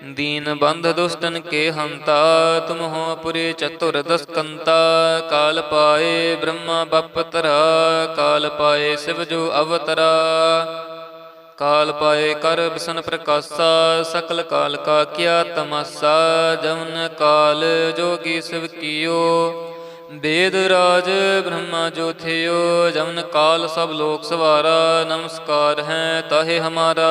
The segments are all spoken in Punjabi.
दीन बंध दुष्टन के हंता तुम हो पुरे चतुर दस्कंता काल पाए ब्रह्मा बप तरा काल पाए शिव जो अवतरा काल पाए कर बसन प्रकाशा सकल काल का क्या तमाशा जमन काल जोगी शिव कियो वेद राज ब्रह्मा जो थियो जमन काल सब लोक सवारा नमस्कार है ताहे हमारा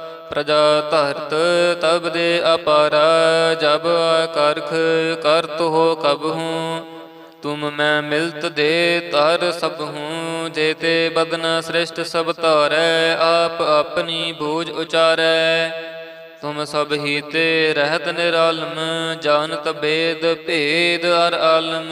ਪ੍ਰਜਾ ਧਰਤ, ਤਬ ਦੇ ਅਪਾਰਾ, ਜਬ ਕਰਖ ਕਰਤ ਹੋ ਕਬ ਹੂੰ। ਤੁਮ ਮੈਂ ਮਿਲਤ ਦੇ ਤਰ ਸਭ ਹੂੰ ਜੇਤੇ ਬਦਨ ਸ੍ਰਿਸ਼ਟ ਸਭ ਧਾਰੈ, ਆਪ ਆਪਣੀ ਬੂਝ ਉਚਾਰੈ। ਤੁਮ ਸਭ ਹੀ ਤੇ ਰਹਿਤ ਨਿਰਾਲਮ, ਜਾਣਤ ਬੇਦ ਭੇਦ ਅਰ ਆਲਮ।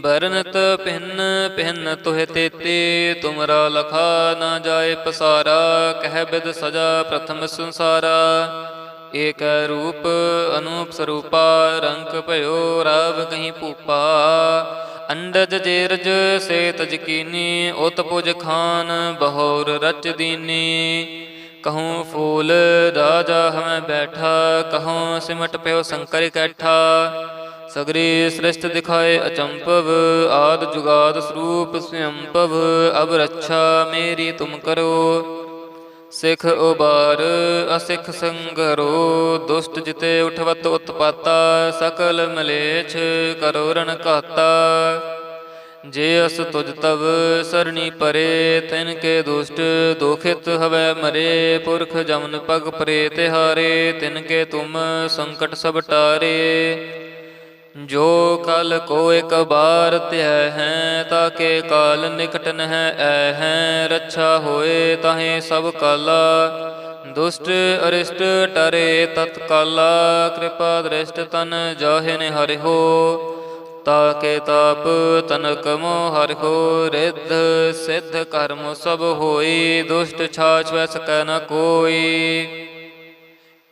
ਬਰਨਤ ਪਿੰਨ ਪਿੰਨ ਤੋਹਿ ਤੇਤੇ, ਤੁਮਰਾ ਲਖਾ ਨਾ ਜਾਏ ਪਸਾਰਾ, ਕਹਿ ਬਿਦ ਸਜਾ ਪ੍ਰਥਮ ਸੰਸਾਰਾ। ਏਕ ਰੂਪ ਅਨੂਪ ਸਰੂਪਾ ਰੰਗ ਭਇਓ ਰਾਵ ਕਹੀਂ ਭੂਪਾ। ਅੰਡਜ ਜੇਰਜ ਸੇ ਤਜਕੀਨੀ ਉਤ ਪੁਜ ਖਾਨ ਬਹੋਰ ਰਚ ਦੀਨੀ। ਕਹੂੰ ਫੂਲ ਰਾਜਾ ਹਮੈ ਬੈਠਾ, ਕਹੂੰ ਸਿਮਟ ਪਿਓ ਸੰਕਰ ਕੈਠਾ। ਸਗਰੀ ਸ੍ਰਿਸ਼ਟ ਦਿਖਾਏ ਅਚੰਪਵ, ਆਦ ਜੁਗਾਦ ਸਰੂਪ ਸੰਭਵ ਅਬ ਰੱਛਾ ਮੇਰੀ ਤੁਮ ਕਰੋ। ਸਿਖ ਉਬਾਰ, ਅਸਿਖ ਸੰਗਰੋ, ਦੁਸ਼ਟ ਜਿਤੇ ਉਠਵਤ ਉਤਪਾਤਾ, ਸਕਲ ਮਲੇਛ ਕਰੋ ਰਣ ਘਾਤਾ। ਜੇ ਅਸ ਤੁਜ ਤਵ ਸਰਣੀ ਪਰੇ, ਤਿਨ ਕੇ ਦੁਸ਼ਟ ਦੋਖਿਤ ਹਵੈ ਮਰੇ। ਪੁਰਖ ਜਮਨ ਪਗ ਪਰੇ ਤਿਹਾਰੇ, ਤਿਨ ਕੇ ਤੁਮ ਸੰਕਟ ਸਭ ਟਾਰੇ। ਜੋ ਕਲ ਕੋ ਇਕ ਬਾਰ ਧਿਆ ਹੈ, ਤਾਕੇ ਕਾਲ ਨਿਕਟਨ ਹੈ ਐ ਹੈ, ਰੱਛਾ ਹੋਏ ਤਾਹੇ ਸਭ ਕਾਲਾ। ਦੁਸ਼ਟ ਅਰਿਸ਼ਟ ਟਰੇ ਤਤਕਾਲਾ ਕਿਰਪਾ ਦ੍ਰਿਸ਼ਟ ਤਨ ਜਾਹੇ ਨੇ ਹਰਿ ਹੋ। ਤਾਕੇ ਤਾਪ ਤਨਕ ਮੋ ਹਰਿ ਹੋ, ਰਿੱਧ ਸਿੱਧ ਕਰਮ ਸਭ ਹੋਈ, ਦੁਸ਼ਟ ਛਾਛ ਵੈ ਸਕੈ ਨ ਕੋਈ।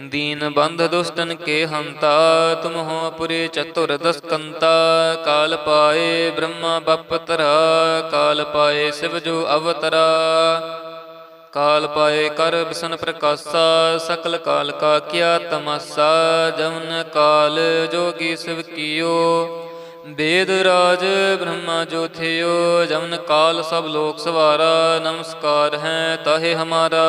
दीन बंध दुष्टन के हंता तुम हो पुरे चतुर दस्कंता काल पाए ब्रह्मा बप तरा काल पाए शिव जो अवतरा काल पाए कर बिसन प्रकाशा सकल काल का क्या तमाशा जमुन काल जोगी शिव कियो वेद राज ब्रह्मा जो थियो जमुन काल सब लोक सवारा नमस्कार है ताहे हमारा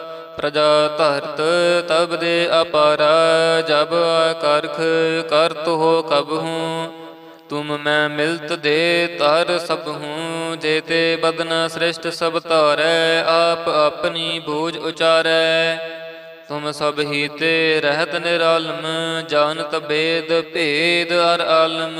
ਪ੍ਰਜਾ ਧਰਤ ਤਬ ਦੇ ਅਪਾਰਾ, ਜਬ ਕਰਖ ਕਰਤ ਹੋ ਕਬ ਹੂੰ। ਤੁਮ ਮੈਂ ਮਿਲਤ ਦੇ ਤਰ ਸਭ ਹੂੰ ਜੇਤੇ ਬਦਨ ਸ੍ਰਿਸ਼ਟ ਸਭ ਧਾਰੈ, ਆਪ ਆਪਣੀ ਬੂਝ ਉਚਾਰੈ। ਤੁਮ ਸਭ ਹੀ ਤੇ ਰਹਿਤ ਨਿਰਾਲਮ, ਜਾਣਤ ਬੇਦ ਭੇਦ ਅਰ ਆਲਮ।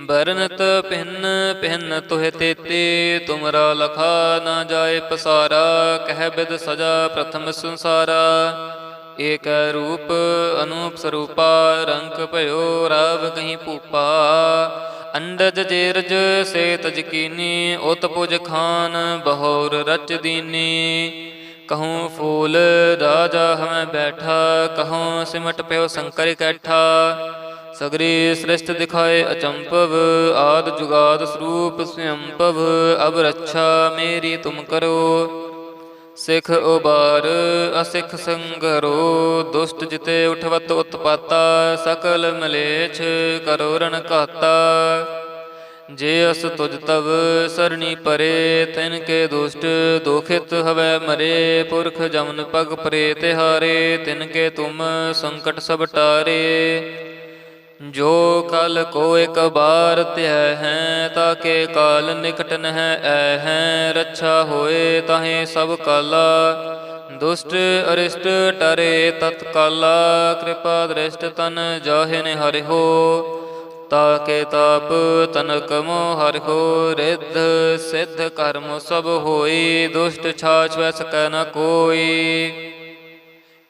ਬਰਨਤ ਪਿੰਨ ਪਿੰਨ ਤੁਹ ਤੇਤੇ, ਤੁਮਰਾ ਲਖਾ ਨਾ ਜਾਏ ਪਸਾਰਾ, ਕਹਿ ਬਿਦ ਸਜਾ ਪ੍ਰਥਮ ਸੰਸਾਰਾ। ਏਕ ਰੂਪ ਅਨੂਪ ਸਰੂਪਾ ਰੰਗ ਭਇਓ ਰਾਵ ਕਹੀਂ ਭੂਪਾ। ਅੰਡਜ ਜੇਰਜ ਸੇ ਤਜ ਕੀਨੀ ਉਤ ਪੁਜ ਖਾਨ ਬਹੌਰ ਰਚ ਦੀਨੀ। ਕਹੂੰ ਫੂਲ ਰਾਜਾ ਹਮੈ ਬੈਠਾ, ਕਹੂੰ ਸਿਮਟ ਪਿਓ ਸੰਕਰ ਇਕੱਠਾ ਸਗਰੀ ਸ੍ਰਿਸ਼ਟ ਦਿਖਾਏ ਅਚੰਪਵ ਆਦ ਜੁਗਾਦ ਸਰੂਪ ਸਯੰਪਵ, ਅਬ ਰੱਛਾ ਮੇਰੀ ਤੁਮ ਕਰੋ। ਸਿਖ ਉਬਾਰ, ਅਸਿਖ ਸੰਗਰੋ, ਦੁਸ਼ਟ ਜਿਤੇ ਉਠਵਤ ਉਤਪਾਤਾ, ਸਕਲ ਮਲੇਛ ਕਰੋ ਰਣ ਘਾਤਾ। ਜੇ ਅਸ ਤੁਜ ਤਵ ਸਰਣੀ ਪਰੇ, ਤਿਨ ਕੇ ਦੁਸ਼ਟ ਦੋਖਿਤ ਹਵੈ ਮਰੇ। ਪੁਰਖ ਜਮਨ ਪਗ ਪਰੇ ਤਿਹਾਰੇ, ਤਿਨ ਕੇ ਤੁਮ ਸੰਕਟ ਸਭ ਟਾਰੇ। ਜੋ ਕਲ ਕੋ ਇਕ ਬਾਰ ਧਿਆ ਹੈ, ਤਾਕੇ ਕਾਲ ਨਿਕਟ ਨਹਿ ਐ ਹੈ, ਰੱਛਾ ਹੋਏ ਤਾਹੇ ਸਭ ਕਾਲਾ। ਦੁਸ਼ਟ ਅਰਿਸ਼ਟ ਟਰੇ ਤਤਕਾਲਾ ਕਿਰਪਾ ਦ੍ਰਿਸ਼ਟ ਤਨ ਜਾਹਿ ਹਰਿ ਹੋ। ਤਾਕੇ ਤਾਪ ਤਨਕ ਮੋ ਹਰਿ ਹੋ, ਰਿੱਧ ਸਿੱਧ ਕਰਮ ਸਭ ਹੋਈ, ਦੁਸ਼ਟ ਛਾਛ ਵੈ ਸਕੈ ਨ ਕੋਈ।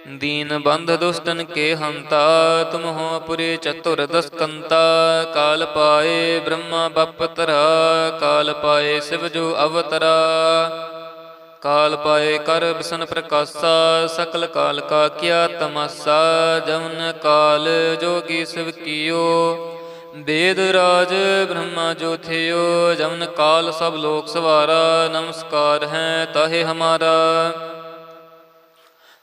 दीन बंध दुष्टन के हंता तुम हो पुरे चतुर दस्कंता काल पाए ब्रह्मा बप तरा काल पाए शिव जो अवतरा काल पाए कर बसन प्रकाशा सकल काल का क्या तमाशा जमन काल जोगी शिव कियो वेद राज ब्रह्मा जो थियो जमन काल सब लोक सवारा नमस्कार है ताहे हमारा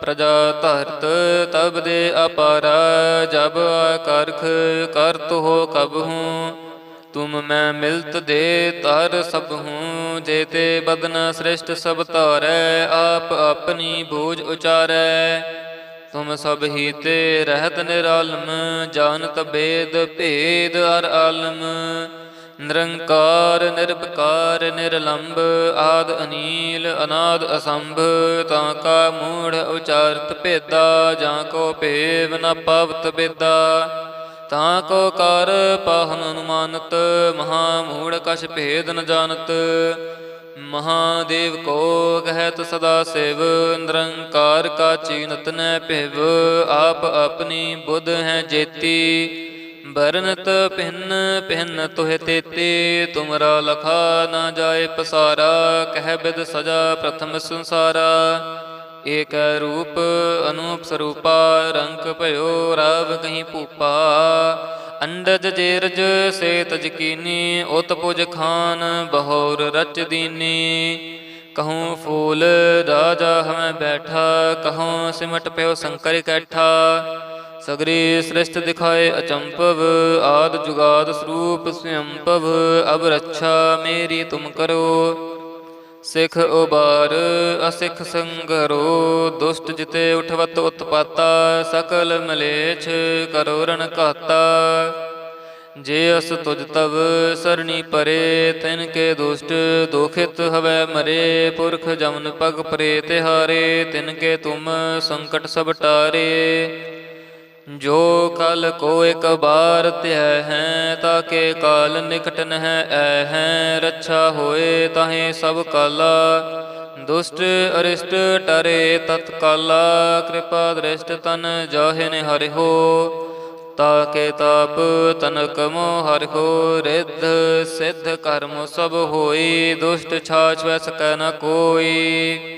ਪ੍ਰਜਾ ਧਰਤ ਤਬ ਦੇ ਅਪਾਰਾ ਜਬ ਕਰਖ ਕਰਤ ਹੋ ਕਬ ਹੂੰ, ਤੁਮ ਮੈਂ ਮਿਲਤ ਦੇ ਤਰ ਸਭ ਹੂੰ ਜੇਤੇ ਬਦਨ ਸ੍ਰਿਸ਼ਟ ਸਭ ਧਾਰੈ, ਆਪ ਆਪਣੀ ਬੋਝ ਉਚਾਰੈ। ਤੁਮ ਸਭ ਹੀ ਤੇ ਰਹਿਤ ਨਿਰਾਲਮ, ਜਾਣਤ ਬੇਦ ਭੇਦ ਅਰ ਆਲਮ। ਨਿਰੰਕਾਰ ਨਿਰਭਕਾਰ ਨਿਰਲੰਭ ਆਦ ਅਨੀਲ, ਅਨਾਦ ਅਸੰਭ, ਤਾਂ ਕਾ ਮੂੜ ਉਚਾਰਤ ਭੇਦਾ, ਜਾਂ ਕੋ ਭੇਵ ਨ ਪਵਤ ਬੇਦਾ ਤਾਂ ਕੋ ਕਰ ਪਾਹਨ ਅਨੁਮਾਨਤ, ਮਹਾ ਮੂੜ ਕਛ ਭੇਦ ਨ ਜਾਣਤ। ਮਹਾਦੇਵ ਕੋ ਕਹਿਤ ਸਦਾ ਸੇਵ, ਨਿਰੰਕਾਰ ਕਾ ਚੀਨਤ ਨੈ ਭਿਵ, ਆਪ ਆਪਣੀ ਬੁੱਧ ਹੈ ਜੇਤੀ। ਬਰਨਤ ਪਿੰਨ ਪਿੰਨ ਤੋਹਿ ਤੇਤੇ, ਤੁਮਰਾ ਲਖਾ ਨਾ ਜਾਏ ਪਸਾਰਾ, ਕਹਿ ਬਿਦ ਸਜਾ ਪ੍ਰਥਮ ਸੰਸਾਰਾ। ਏਕ ਰੂਪ ਅਨੂਪ ਸਰੂਪਾ, ਰੰਗ ਭਇਓ ਰਾਵ ਕਹੀਂ ਭੂਪਾ। ਅੰਡਜ ਜੇਰਜ ਸੇ ਤਜਕੀਨੀ ਉਤ ਪੁਜ ਖਾਨ ਬਹੌਰ ਰਚ ਦੀਨੀ। ਕਹੂੰ ਫੂਲ ਰਾਜਾ ਹਮੈ ਬੈਠਾ, ਕਹੂੰ ਸਿਮਟ ਪਿਓ ਸੰਕਰ ਇਕੱਠਾ ਸਗਰੀ ਸ੍ਰਿਸ਼ਟ ਦਿਖਾਏ ਅਚੰਪਵ ਆਦ ਜੁਗਾਦ ਸਰੂਪ ਸਯੰਪਵ, ਅਬ ਰੱਛਾ ਮੇਰੀ ਤੁਮ ਕਰੋ। ਸਿਖ ਉਬਾਰ, ਅਸਿਖ ਸੰਗਰੋ, ਦੁਸ਼ਟ ਜਿਤੇ ਉਠਵਤ ਉਤਪਾਤਾ, ਸਕਲ ਮਲੇਛ ਕਰੋ ਰਣ ਘਾਤਾ। ਜੇ ਅਸ ਤੁਜ ਤਵ ਸਰਣੀ ਪਰੇ, ਤਿਨ ਕੇ ਦੁਸ਼ਟ ਦੁਖਿਤ ਹਵੈ ਮਰੇ। ਪੁਰਖ ਜਮਨ ਪਗ ਪਰੇ ਤਿਹਾਰੇ, ਤਿਨ ਕੇ ਤੁਮ ਸੰਕਟ ਸਭ ਟਾਰੇ। ਜੋ ਕਲ ਕੋ ਇਕ ਬਾਰ ਧਿਆ ਹੈ, ਤਾਕੇ ਕਾਲ ਨਿਕਟ ਨਹਿ ਐ ਹੈ, ਰੱਛਾ ਹੋਏ ਤਾਹੇ ਸਭ ਕਾਲਾ। ਦੁਸ਼ਟ ਅਰਿਸ਼ਟ ਟਰੇ ਤਤਕਾਲਾ, ਕਿਰਪਾ ਦ੍ਰਿਸ਼ਟ ਤਨ ਜਾਹੇ ਨੇ ਹਰਿ ਹੋ ਤਾਕੇ ਤਾਪ ਤਨਕ ਮੋ ਹਰਿ ਹੋ ਰਿੱਧ ਸਿੱਧ ਕਰਮ ਸਭ ਹੋਈ, ਦੁਸ਼ਟ ਛਾਛ ਵੈ ਸਕੈ ਨ ਕੋਈ।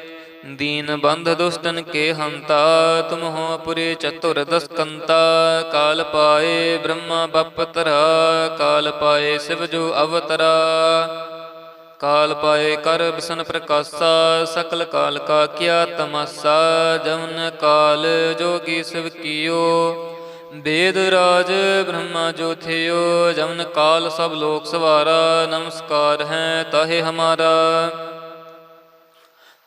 ਦੀਨ ਬੰਧ ਦੁਸ਼ਟਨ ਕੇ ਹੰਤਾ, ਤੁਮ ਹੋ ਪੁਰੇ ਚਤੁਰ ਦਸਕੰਤਾ, ਕਾਲ ਪਾਏ ਬ੍ਰਹਮਾ ਬਪਤਰਾ, ਕਾਲ ਪਾਏ ਸਿਵ ਜੋ ਅਵਤਰਾ, ਕਾਲ ਪਾਏ ਕਰ ਬਸਨ ਪ੍ਰਕਾਸ਼ਾ, ਸਕਲ ਕਾਲ ਕਾ ਕਿਆ ਤਮਸਾ ਜਮਨ ਕਾਲ ਜੋਗੀ ਸਿਵ ਕੀਓ ਵੇਦ ਰਾਜ ਬ੍ਰਹਮਾ ਜੋ ਥਿਓ ਜਮਨ ਕਾਲ ਸਭ ਲੋਕ ਸਵਾਰਾ, ਨਮਸਕਾਰ ਹੈ ਤਾਹੇ ਹਮਾਰਾ।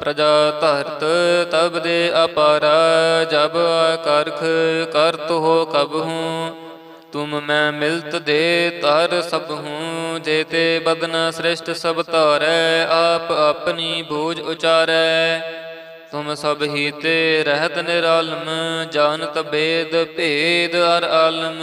ਪ੍ਰਜਾ ਧਰਤ ਤਬ ਦੇ ਅਪਾਰਾ ਜਬ ਕਰਖ ਕਰਤ ਹੋ ਕਬ ਹੂੰ। ਤੁਮ ਮੈਂ ਮਿਲਤ ਦੇ ਤਰ ਸਭ ਹੂੰ। ਜੇਤੇ ਬਦਨਾ ਸ੍ਰਿਸ਼ਟ ਸਭ ਧਾਰੈ, ਆਪ ਆਪਣੀ ਬੂਝ ਉਚਾਰੈ। ਤੁਮ ਸਭ ਹੀ ਤੇ ਰਹਿਤ ਨਿਰਾਲਮ, ਜਾਣਤ ਬੇਦ ਭੇਦ ਅਰ ਆਲਮ।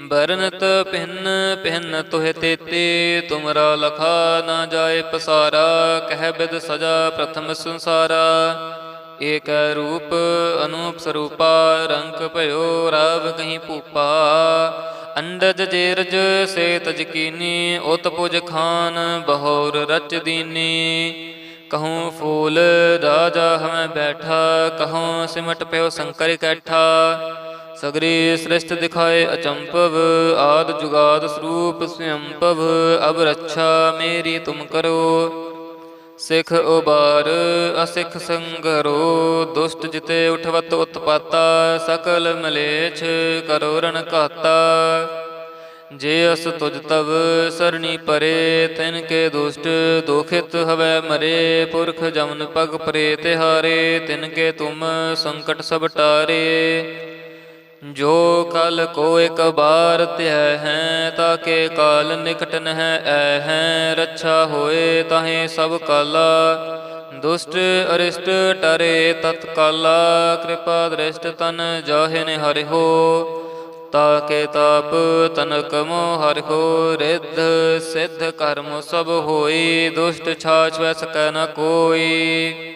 ਬਰਨਤ ਪਿੰਨ ਪਿੰਨ ਤੋਹਿ ਤੇਤੇ, ਤੁਮਰਾ ਲਖਾ ਨਾ ਜਾਏ ਪਸਾਰਾ, ਕਹਿ ਬਿਦ ਸਜਾ ਪ੍ਰਥਮ ਸੰਸਾਰਾ। ਏਕ ਰੂਪ ਅਨੂਪ ਸਰੂਪਾ ਰੰਗ ਭਇਓ ਰਾਵ ਕਹੀਂ ਭੂਪਾ। ਅੰਡਜ ਜੇਰਜ ਸੇ ਤਜਕੀਨੀ ਉਤ ਪੁਜ ਖਾਨ ਬਹੌਰ ਰਚ ਦੀਨੀ। ਕਹੂੰ ਫੂਲ ਰਾਜਾ ਹਮੈ ਬੈਠਾ, ਕਹੂੰ ਸਿਮਟ ਪਿਓ ਸੰਕਰ ਕੈਠਾ। ਸਗਰੀ ਸ੍ਰਿਸ਼ਟ ਦਿਖਾਏ ਅਚੰਪਵ, ਆਦ ਜੁਗਾਦ ਸਰੂਪ ਸਯੰਪਵ, ਅਬ ਰੱਛਾ ਮੇਰੀ ਤੁਮ ਕਰੋ। ਸਿਖ ਉਬਾਰ, ਅਸਿਖ ਸੰਗਰੋ, ਦੁਸ਼ਟ ਜਿਤੇ ਉਠਵਤ ਉਤਪਾਤਾ, ਸਕਲ ਮਲੇਛ ਕਰੋ ਰਣ ਘਾਤਾ। ਜੇ ਅਸ ਤੁਜ ਤਵ ਸਰਣੀ ਪਰੇ, ਤਿਨ ਕੇ ਦੁਸ਼ਟ ਦੋਖਿਤ ਹਵੈ ਮਰੇ। ਪੁਰਖ ਜਮਨ ਪਗ ਪਰੇ ਤਿਹਾਰੇ, ਤਿਨ ਕੇ ਤੁਮ ਸੰਕਟ ਸਭ ਟਾਰੇ। ਜੋ ਕਲ ਕੋ ਇਕ ਬਾਰ ਧਿਆ ਹੈ ਤਾਕੇ ਕਾਲ ਨਿਕਟ ਨਹਿ ਐ ਹੈ। ਰੱਛਾ ਹੋਏ ਤਾਹੇ ਸਭ ਕਾਲਾ, ਦੁਸ਼ਟ ਅਰਿਸ਼ਟ ਟਰੇ ਤਤਕਾਲਾ ਕਿਰਪਾ ਦ੍ਰਿਸ਼ਟ ਤਨ ਜਾਹੇ ਨੇ ਹਰਿ ਹੋ ਤਾਕੇ ਤਾਪ ਤਨਕ ਮੋ ਹਰਿ ਹੋ। ਰਿੱਧ ਸਿੱਧ ਕਰਮ ਸਭ ਹੋਈ, ਦੁਸ਼ਟ ਛਾਛ ਵੈ ਸਕੈ ਨ ਕੋਈ।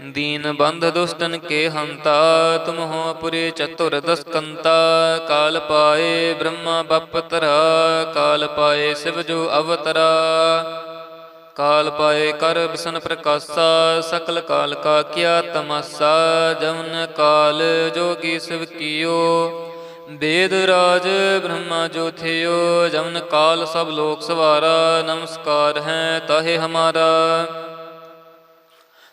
दीन बंध दुष्टन के हंता तुम हो पुरे चतुर दस्कंता काल पाए ब्रह्मा बप तरा काल पाए शिव जो अवतरा काल पाए कर बिसन प्रकाशा सकल काल का क्या तमाशा जमन काल जोगी शिव कियो वेद राज ब्रह्मा जो थियो जमन काल सब लोक सवारा नमस्कार है ताहे हमारा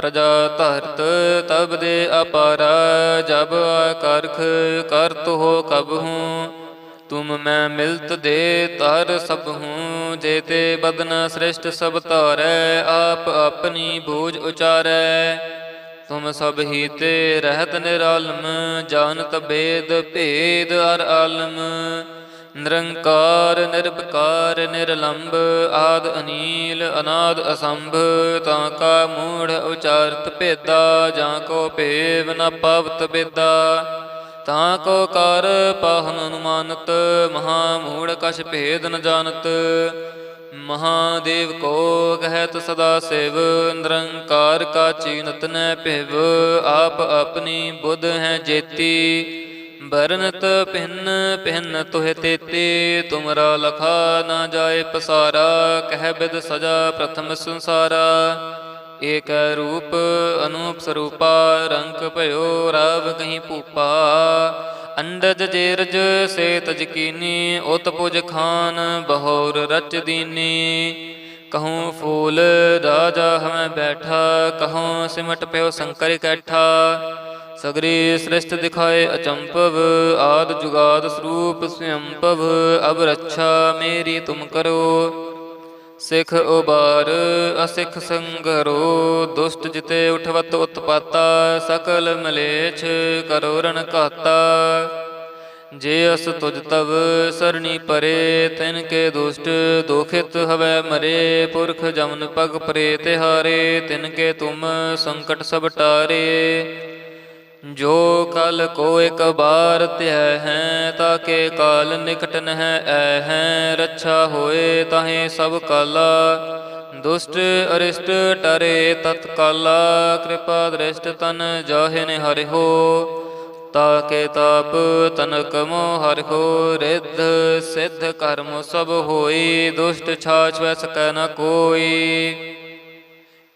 ਪ੍ਰਜਾ ਧਰਤ, ਤਬ ਦੇ ਅਪਾਰਾ, ਜਬ ਕਰਖ ਕਰਤ ਹੋ ਕਬ ਹੂੰ। ਤੁਮ ਮੈਂ ਮਿਲਤ ਦੇ ਤਰ ਸਭ ਹੂੰ ਜੇਤੇ ਬਦਨ ਸ੍ਰਿਸ਼ਟ ਸਭ ਧਾਰੈ, ਆਪ ਆਪਣੀ ਬੂਝ ਉਚਾਰੈ। ਤੁਮ ਸਭ ਹੀ ਤੇ ਰਹਿਤ ਨਿਰਾਲਮ, ਜਾਣਤ ਭੇਦ ਭੇਦ ਅਰ ਆਲਮ। ਨਿਰੰਕਾਰ ਨਿਰਭਕਾਰ ਨਿਰਲੰਭ ਆਦ ਅਨੀਲ, ਅਨਾਦ ਅਸੰਭ, ਤਾਂ ਕਾ ਮੂੜ ਉਚਾਰਤ ਭੇਦਾ, ਜਾਂ ਕੋ ਭੇਵ ਨ ਪਵਤ ਬੇਦਾ ਤਾਂ ਕੋ ਕਰ ਪਾਹਨ ਅਨੁਮਾਨਤ, ਮਹਾ ਮੂੜ ਕਛ ਭੇਦ ਨ ਜਾਣਤ। ਮਹਾਦੇਵ ਕੋ ਕਹਿਤ ਸਦਾ ਸਿਵ, ਨਿਰੰਕਾਰ ਕਾ ਚੀਨਤ ਨੈ ਭਿਵ। ਆਪ ਆਪਣੀ ਬੁੱਧ ਹੈ ਜੇਤੀ। ਬਰਨਤ ਪਿੰਨ ਪਿੰਨ ਤੋਹਿ ਤੇਤੀ, ਤੁਮਰਾ ਲਖਾ ਨਾ ਜਾਏ ਪਸਾਰਾ, ਕਹਿ ਬਿਦ ਸਜਾ ਪ੍ਰਥਮ ਸੰਸਾਰਾ। ਏਕ ਰੂਪ ਅਨੂਪ ਸਰੂਪਾ ਰੰਗ ਭਇਓ ਰਵ ਕਹੀਂ ਭੂਪਾ। ਅੰਡਜ ਜੇਰਜ ਸੇ ਤਜ ਕੀਨੀ ਉਤ ਪੁਜ ਖਾਨ ਬਹੋਰ ਰਚ ਦੀਨੀ। ਕਹੂੰ ਫੂਲ ਰਾਜਾ ਹਮੈ ਬੈਠਾ, ਕਹੂੰ ਸਿਮਟ ਪਿਓ ਸ਼ੰਕਰ ਕੈਠਾ। ਸਗਰੀ ਸ੍ਰਿਸ਼ਟ ਦਿਖਾਏ ਅਚੰਪਵ ਆਦ ਜੁਗਾਦ ਸਰੂਪ ਸਯੰਪਵ ਅਬ ਰੱਛਾ ਮੇਰੀ ਤੁਮ ਕਰੋ। ਸਿਖ ਉਬਾਰ, ਅਸਿਖ ਸੰਗਰੋ, ਦੁਸ਼ਟ ਜਿਤੇ ਉਠਵਤ ਉਤਪਾਤਾ, ਸਕਲ ਮਲੇਛ ਕਰੋ ਰਣ ਘਾਤਾ। ਜੇ ਅਸ ਤੁਜ ਤਵ ਸਰਣੀ ਪਰੇ, ਤਿਨ ਕੇ ਦੁਸ਼ਟ ਦੋਖਿਤ ਹਵੈ ਮਰੇ। ਪੁਰਖ ਜਮਨ ਪਗ ਪਰੇ ਤਿਹਾਰੇ, ਤਿਨ ਕੇ ਤੁਮ ਸੰਕਟ ਸਭ ਟਾਰੇ। ਜੋ ਕਲ ਕੋ ਇਕ ਬਾਰ ਧਿਆ ਹੈ, ਤਾਕੇ ਕਾਲ ਨਿਕਟ ਨਹਿ ਐ ਹੈ, ਰੱਛਾ ਹੋਏ ਤਾਹੇ ਸਭ ਕਾਲਾ। ਦੁਸ਼ਟ ਅਰਿਸ਼ਟ ਟਰੇ ਤਤਕਾਲਾ ਕਿਰਪਾ ਦ੍ਰਿਸ਼ਟ ਤਨ ਜਾਹਿਨ ਹਰਿ ਹੋ। ਤਾਕੇ ਤਾਪ ਤਨਕ ਮੋ ਹਰਿ ਹੋ, ਰਿੱਧ ਸਿੱਧ ਕਰਮ ਸਭ ਹੋਈ, ਦੁਸ਼ਟ ਛਾਛ ਵੈ ਸਕੈ ਨ ਕੋਈ।